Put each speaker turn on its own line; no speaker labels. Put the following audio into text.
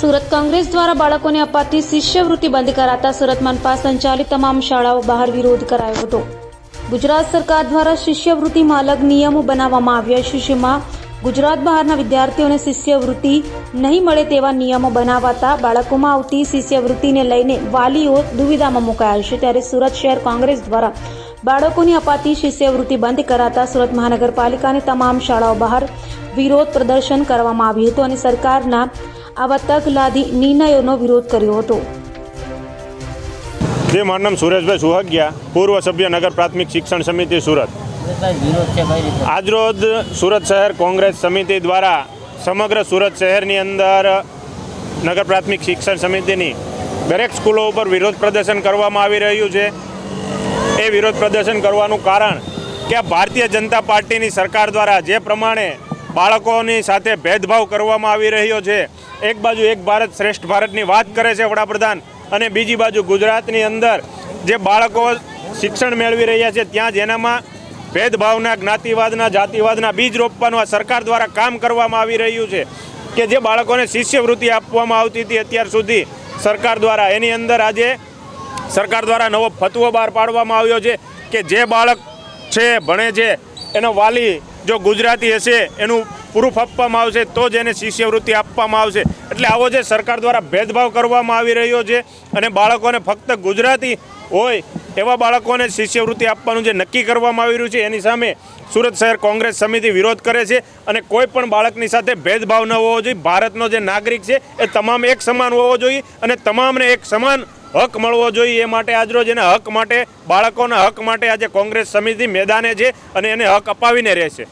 સુરત કોંગ્રેસ દ્વારા બાળકોને અપાતી શિષ્યવૃત્તિ બંધ કરાતા સુરત મનપા સંચાલિત તમામ શાળાઓ બહાર વિરોધ કરાયો હતો. ગુજરાત સરકાર દ્વારા શિષ્યવૃત્તિમાં અલગ નિયમો બનાવવામાં આવ્યા જેમાં ગુજરાત બહારના વિદ્યાર્થીઓને શિષ્યવૃત્તિ નહીં મળે તેવા નિયમો બનાવાતા બાળકોમાં આવતી શિષ્યવૃત્તિને લઈને વાલીઓ દુવિધામાં મુકાયા છે. ત્યારે સુરત શહેર કોંગ્રેસ દ્વારા બાળકોની અપાતી શિષ્યવૃત્તિ બંધ કરાતા સુરત મહાનગરપાલિકાની તમામ શાળાઓ બહાર વિરોધ પ્રદર્શન કરવામાં આવ્યું હતું અને સરકારના આવા તકલાદી નિર્ણયોનો વિરોધ કર્યો હતો.
જે મારું નામ સુરેશભાઈ સુહાગિયા પૂર્વ સભ્ય નગર પ્રાથમિક શિક્ષણ સમિતિ સુરત. આજરોજ સુરત શહેર કોંગ્રેસ સમિતિ દ્વારા સમગ્ર સુરત શહેરની અંદર નગર પ્રાથમિક શિક્ષણ સમિતિની દરેક સ્કૂલો ઉપર વિરોધ પ્રદર્શન કરવામાં આવી રહ્યું છે. એ વિરોધ પ્રદર્શન કરવાનું કારણ કે ભારતીય જનતા પાર્ટીની સરકાર દ્વારા જે પ્રમાણે બાળકોની સાથે ભેદભાવ કરવામાં આવી રહ્યો છે. એક બાજુ એક ભારત શ્રેષ્ઠ ભારતની વાત કરે છે વડાપ્રધાન અને બીજી બાજુ ગુજરાતની અંદર જે બાળકો શિક્ષણ મેળવી રહ્યા છે, ત્યાં જેનામાં ભેદભાવના, જ્ઞાતિવાદના, જાતિવાદના બીજ રોપવાનું આ સરકાર દ્વારા કામ કરવામાં આવી રહ્યું છે કે જે બાળકોને શિષ્યવૃત્તિ આપવામાં આવતી હતી અત્યાર સુધી સરકાર દ્વારા. એની અંદર આજે સરકાર દ્વારા નવો ફતવો બહાર પાડવામાં આવ્યો છે કે જે બાળક છે, ભણે છે એનો વાલી જો ગુજરાતી હશે, એનું પ્રૂફ આપવામાં આવશે, તો જ એને શિષ્યવૃત્તિ આપવામાં આવશે. એટલે આવો જે સરકાર દ્વારા ભેદભાવ કરવામાં આવી રહ્યો છે અને બાળકોને ફક્ત ગુજરાતી હોય, એવા બાળકોને શિષ્યવૃત્તિ આપવાનું જે નક્કી કરવામાં આવી રહ્યું છે, એની સામે સુરત શહેર કોંગ્રેસ સમિતિ વિરોધ કરે છે અને કોઈ પણ બાળકની સાથે ભેદભાવ ન હોવો જોઈએ. ભારતનો જે નાગરિક છે, એ તમામ એક સમાન હોવો જોઈએ અને તમામને એક સમાન હક મળવો જોઈએ એ માટે આજરોજ એના હક માટે, બાળકોના હક માટે આજે કોંગ્રેસ સમિતિ મેદાને છે અને એને હક અપાવીને રહેશે.